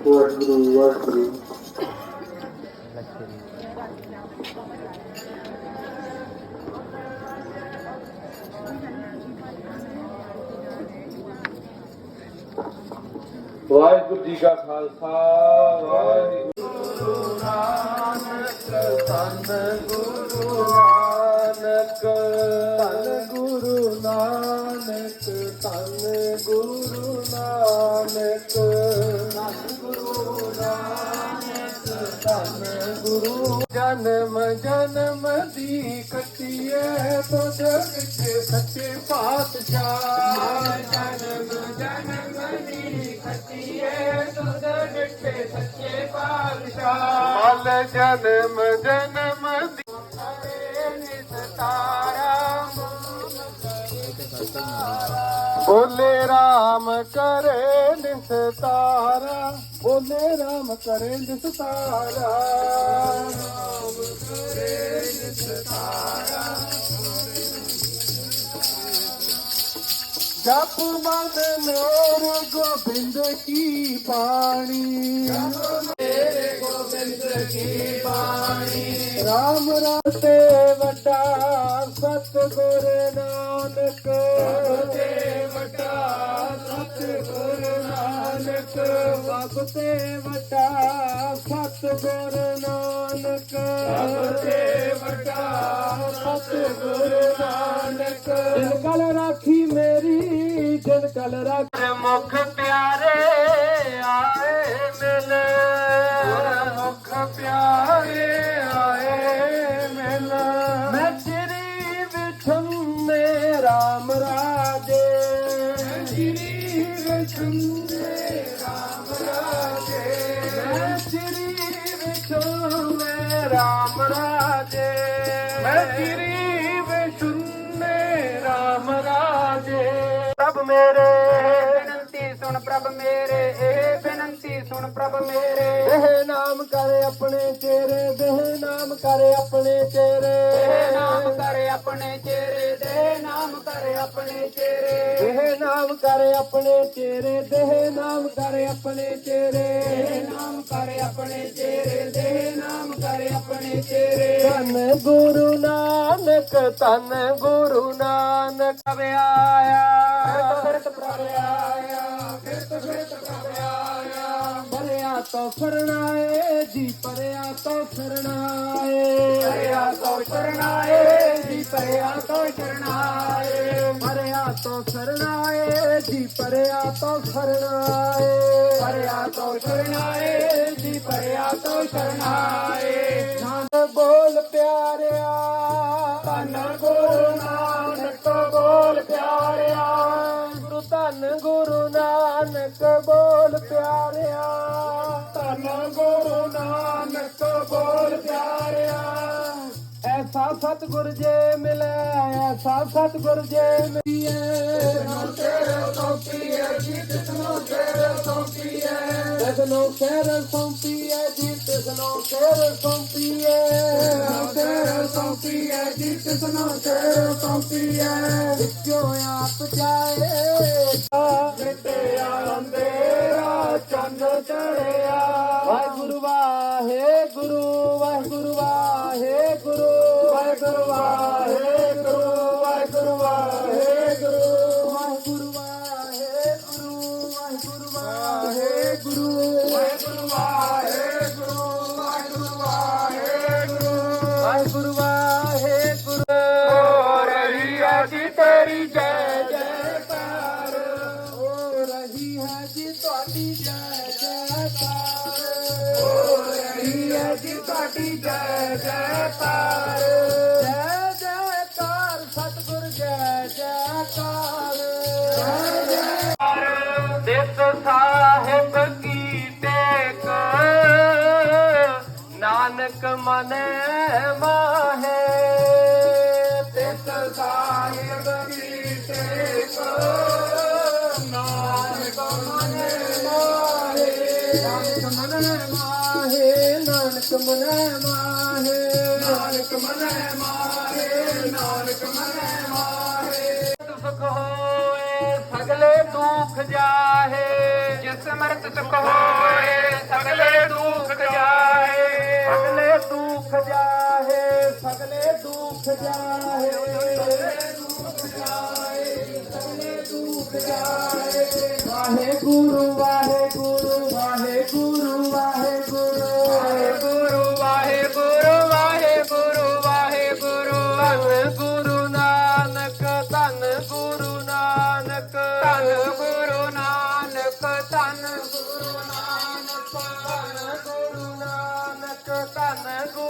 ਵਾਹਿਗੁਰੂ ਵਾਹਿਗੁਰੂ ਵਾਹਿਗੁਰੂ ਜੀ ਕਾ ਖਾਲਸਾ ਵਾਹਿਗੁਰੂ ਨਾਨਕ ਧੰਨ ਗੁਰੂ ਨਾਨਕ ਜਨਮ ਜਨਮ ਦੀ ਕੱਟੀਏ ਤੋ ਜਗ ਕੇ ਸੱਚੇ ਪਾਤਸ਼ਾਹ। ਜਨਮ ਜਨਮ ਦੀ ਕੱਟੀਏ ਤੋ ਜਗ ਕੇ ਸੱਚੇ ਪਾਤਸ਼ਾਹ। ਮਲ ਜਨਮ ਜਨਮ ਦੀ ਬੋਲੇ ਰਾਮ ਕਰੇ ਨਿਸਤਾਰਾ ਬੋਲੇ ਰਾਮ ਕਰੇ ਨਿਸਤਾਰਾ ਰਾਮ ਕਰੇ ਨਿਸਤਾਰਾ ਜਪ ਮਨ ਮੇਰੇ ਗੋਬਿੰਦ ਕੀ ਬਾਣੀ। ਮੇਰੇ ਗੋਬਿੰਦ ਕੀ ਬਾਣੀ ਰਾਮ ਰਾਤੇ ਵਟਾ ਸਤਿਗੁਰ ਨਾਨਕ। ਤੇ ਵਟਾ ਸਤਿਗੁਰ ਨਾਨਕ ਵਗ ਤੇ ਵਟਾ ਸਤਿਗੁਰ ਨਾਨਕ। ਵਗ ਤੇ ਵਟਾ ਸਤਿਗੁਰ ਨਾਨਕ। ਦਿਨ ਕਲ ਰਾਖੀ ਮੇਰੀ ਦਿਨ ਕਲ ਰਾਖ। ਮੁਖ ਪਿਆਰੇ ਆਏ ਮਿਲ ਮੁਖ ਪਿਆਰੇ ਆਏ ਮਿਲ ਮੈਂ ਤੇਰੀ ਵਿਛੰਨੇ ਰਾਮ ਰਾਜੇ ਪ੍ਰਭ ਮੇਰੇ ਇਹ ਬੇਨੰਤੀ ਸੁਣ ਪ੍ਰਭ ਮੇਰੇ। ਇਹ ਨਾਮ ਕਰੇ ਆਪਣੇ ਚਿਹਰੇ ਦੇਹ ਨਾਮ ਕਰੇ ਆਪਣੇ ਚਿਹਰੇ। ਇਹ ਨਾਮ ਕਰੇ ਆਪਣੇ ਚਿਹਰੇ ਦੇ ਨਾਮ ਕਰੇ ਆਪਣੇ ਚਿਹਰੇ। ਇਹ ਨਾਮ ਕਰੇ ਆਪਣੇ ਚਿਹਰੇ ਦੇਹ ਨਾਮ ਕਰੇ ਆਪਣੇ ਚਿਹਰੇ। ਇਹ ਨਾਮ ਕਰੇ ਆਪਣੇ ਚਿਹਰੇ ਦੇ ਨਾਮ ਕਰੇ ਆਪਣੇ ਚਿਹਰੇ। ਧੰਨ ਗੁਰੂ ਨਾਨਕ ਧੰਨ ਗੁਰੂ ਨਾਨਕ। ਆਇਆ। तो फरनाए जी परया तो फरनाए परया तो फरनाए जी परया तो फरनाए परया तो फरनाए जी परया तो फरनाए परया तो फरनाए जी परया तो फरनाए धन बोल प्यारिया ਧੰਨ ਗੁਰੂ ਨਾਨਕ ਬੋਲ ਪਿਆਰਿਆ ਗੁਰੂ ਧੰਨ ਗੁਰੂ ਨਾਨਕ ਬੋਲ ਪਿਆਰਿਆ ਸਤਿਗੁਰ ਜੇ ਮਿਲੇ, ਐਸਾ ਸਤਿਗੁਰ ਜੇ ਮਿਲੇ ਤੇਰੇ ਸੌਂਪੀਏ ਜੀ ਤਿਸਨੋ ਤੇਰੇ ਸੌਂਪੀਏ ਤਸਨੋ ਕਹਿਰ ਸੌਂਪੀਏ ਜੀ ਤਸਨੋ ਕਹਿਰ ਸੌਂਪੀਏ ਤੇਰੇ ਸੌਂਪੀਏ ਜੀ ਤਿਸਨੋ ਤੇਰੇ ਸੌਂਪੀਏ ਵਿੱਚੋਂ ਆਪ ਜਾਏ, ਮਿਟੇ ਅੰਧੇਰਾ ਚੰਨ ਚੜਿਆ। ਵਾਹਿਗੁਰੂ ਵਾਹਿਗੁਰੂ ਵਾਹਿਗੁਰੂ ਵਾਹਿਗੁਰੂ। ਜੈ ਜੈਕਾਰ ਜੈ ਜੈਕਾਰ ਸਤਿਗੁਰ ਜੈ ਜੈਕਾਰ ਦਿਸ ਸਾਹਿਬ ਕੀ ਟੇਕ ਨਾਨਕ ਮਨੈ ਮਾਹੇ ਦਿਸ ਸਾਹਿਬ ਕੀ ਟੇਕ ਨਾਨਕ ਮਨ ਮਾਹੇ ਨਾਨਕ ਮਨੈ ਮਾਹੇ ਮਾਹੇ ਨਾਨਕ ਮਨੈ ਮਾਹੇ। ਨਾਨਕ ਮਨੈ ਮਾਹੇ ਨਾਨਕ ਮਨੈ ਮਾਹੇ। ਸੁਖ ਹੋਏ ਸਗਲੇ ਦੁਖ ਜਾਹੇ। ਜਿਸ ਮਰਤ ਸੁਖ ਹੋਏ ਸਗਲੇ ਦੁਖ ਜਾਹੇ। ਸਗਲੇ ਦੁਖ ਜਾਹੇ ਸਗਲੇ ਦੁਖ ਜਾਹੇ। ਸਗਲੇ ਦੁਖ ਜਾਹੇ ਸਗਲੇ ਦੁਖ ਜਾਹੇ। ਵਾਹਿਗੁਰੂ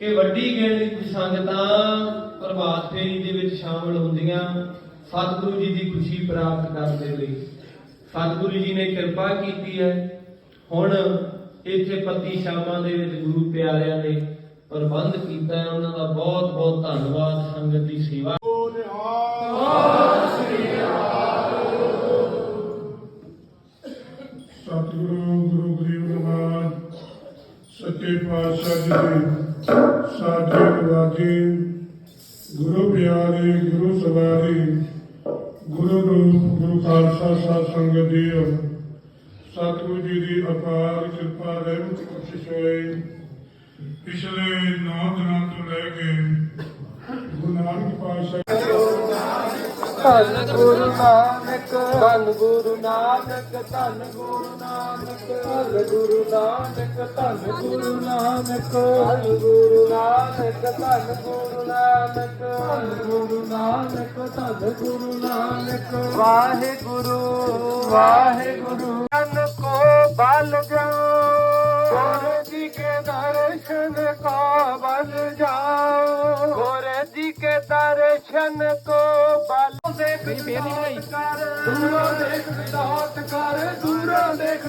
ਕਿ ਵੱਡੀ ਗਿਣਤੀ ਦੀ ਸੰਗਤਾਂ ਪ੍ਰਭਾਤ ਫੇਰੀ ਦੇ ਵਿੱਚ ਸ਼ਾਮਲ ਹੁੰਦੀਆਂ। ਸਤਿਗੁਰੂ ਜੀ ਦੀ ਖੁਸ਼ੀ ਪ੍ਰਾਪਤ ਕਰਨ ਦੇ ਲਈ। ਸਤਿਗੁਰੂ ਜੀ ਨੇ ਕਿਰਪਾ ਕੀਤੀ ਹੈ। ਹੁਣ ਇੱਥੇ ਪੱਤੀ ਸ਼ਾਮਾਂ ਦੇ ਵਿੱਚ ਗੁਰੂ ਪਿਆਰਿਆਂ ਨੇ ਪ੍ਰਬੰਧ ਕੀਤਾ ਹੈ। ਉਹਨਾਂ ਦਾ ਬਹੁਤ ਬਹੁਤ ਧੰਨਵਾਦ। ਸੰਗਤ ਦੀ ਸੇਵਾ। ਸਤਿਗੁਰੂ, ਗੁਰੂ ਗਰੀਬ ਨਿਵਾਜ ਸੱਚੇ ਪਾਤਸ਼ਾਹ ਜੀ ਸਾਜੇ ਨਵਾਜੀ ਗੁਰੂ ਪਿਆਰੇ, ਗੁਰੂ ਸਵਾਰੀ, ਗੁਰੂ ਰੂਪ ਗੁਰੂ ਖਾਲਸਾ ਸਾਧ ਸੰਗਤ ਜੀ ਸਤਿਗੁਰੂ ਜੀ ਦੀ ਅਪਾਰ ਕਿਰਪਾ ਰਹਿਮਤ ਬਖਸ਼ਿਸ਼ ਹੋਏ ਪਿਛਲੇ 9 ਦਿਨਾਂ ਤੋਂ ਲੈ ਕੇ ਗੁਰੂ ਨਾਨਕ ਪਾਤਸ਼ਾਹ ਧੰਨ ਗੁਰੂ ਨਾਨਕ, ਧੰਨ ਗੁਰੂ ਨਾਨਕ, ਧੰਨ ਗੁਰੂ ਨਾਨਕ, ਧੰਨ ਗੁਰੂ ਨਾਨਕ, ਧੰਨ ਗੁਰੂ ਨਾਨਕ, ਧੰਨ ਗੁਰੂ ਨਾਨਕ, ਧੰਨ ਗੁਰੂ ਨਾਨਕ, ਧੰਨ ਗੁਰੂ ਨਾਨਕ। ਧੰਨ ਗੁਰੂ ਨਾਨਕ ਵਾਹਿਗੁਰੂ ਵਾਹਿਗੁਰੂ ਤਨ ਕੋ ਬਲ ਜਾਓ। ਗੁਰੂ ਜੀ ਕੇ ਦਰਸ਼ਨ ਕੋ ਬਲ ਜਾਓ। ਗੁਰੂ ਜੀ ਕੇ ਦਰਸ਼ਨ ਕੋ ਬਲ ਦੇਖ ਦੂਰੋਂ ਦੇਖ ਦੰਡੋਤ ਕਰ ਦੂਰੋਂ ਦੇਖ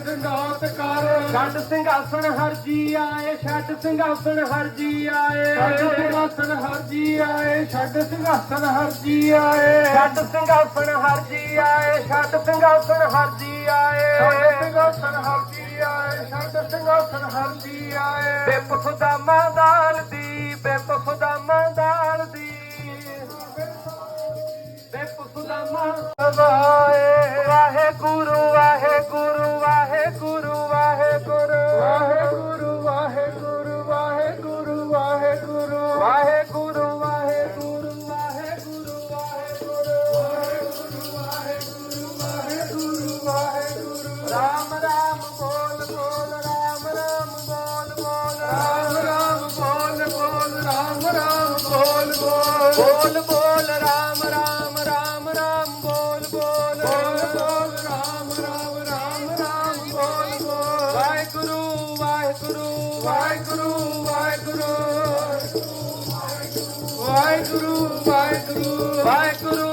ਕਰ। ਛੱਡ ਸਿੰਘਾਸਣ ਹਰ ਜੀ ਆਏ ਛੱਡ ਸਿੰਘਾਸਣ ਹਰ ਜੀ ਆਏ। ਛੱਡ ਸਿੰਘਾਸਣ ਹਰ ਜੀ ਆਏ ਛੱਡ ਸਿੰਘਾਸਣ ਹਰ ਜੀ ਆਏ। ਛੱਡ ਸਿੰਘਾਸਣ ਹਰ ਜੀ ਆਏ ਛੱਡ ਸਿੰਘਾਸਣ ਹਰ ਜੀ ਆਏ। ਛੱਡ ਸਿੰਘਾਸਣ ਹਰ ਜੀ ਆਏ ਛੱਡ ਸਿੰਘਾਸਣ ਹਰ ਜੀ ਆਏ। ਬੇਪੁੱਖ ਦਾ ਮੈਦਾਨ ਦੀ ਬੇਪੁੱਖ ਦਾ ਮੈਦਾਨ ਦੀ। ਸਮਰਤ ਵਾਏ ਵਾਹਿਗੁਰੂ ਵਾਹਿਗੁਰੂ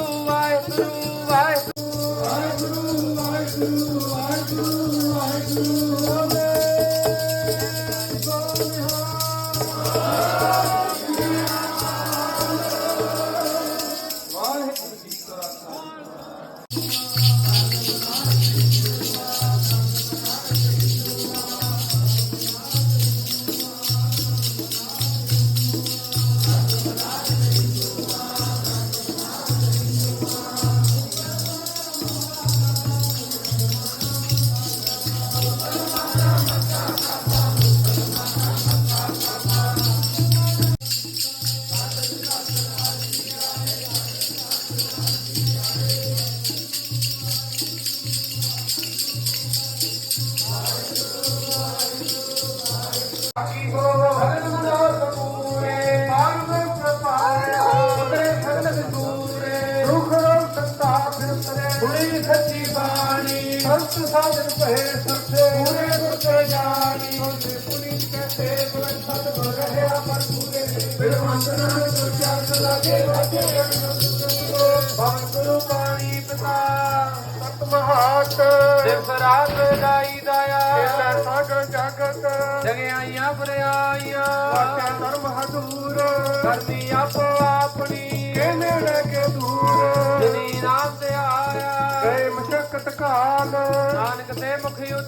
ਕਹਤੇ ਬਲਨ ਸਤ ਬਰ ਰਹਿਆ ਪਰ ਪੂਰੇ ਬਿਨ ਮੰਤਨਾ ਜੋ ਚਾਰ ਲਾਗੇ ਵਾਜੇ ਭਵਨ ਗੁਰੂ ਪਾਣੀ ਪਿਤਾ ਸਤ ਮਹਾਤ ਦਿਵਸ ਰਾਤ ਦਾਈ ਦਾਇਆ ਕਿਲੇ ਸਾਗਰ ਜਗਤ ਜਗਿਆਈਆਂ ਬਰਿਆਈਆਂ ਵਾਕਿਆ ਧਰਮ ਹਦੂਰ ਕਰਦੀ ਆਪੋ ਆਪਣੀ ਕਿਨੇ ਲੈ ਕੇ ਦੂਰ ਜਿਨੀ ਨਾਮ ਤੇ ਆਇਆ। ਗਏ ਮਸ਼ਕਤ ਕਾਲ। ਨਾਨਕ ਤੇ ਮੁਖ ਉਜਲ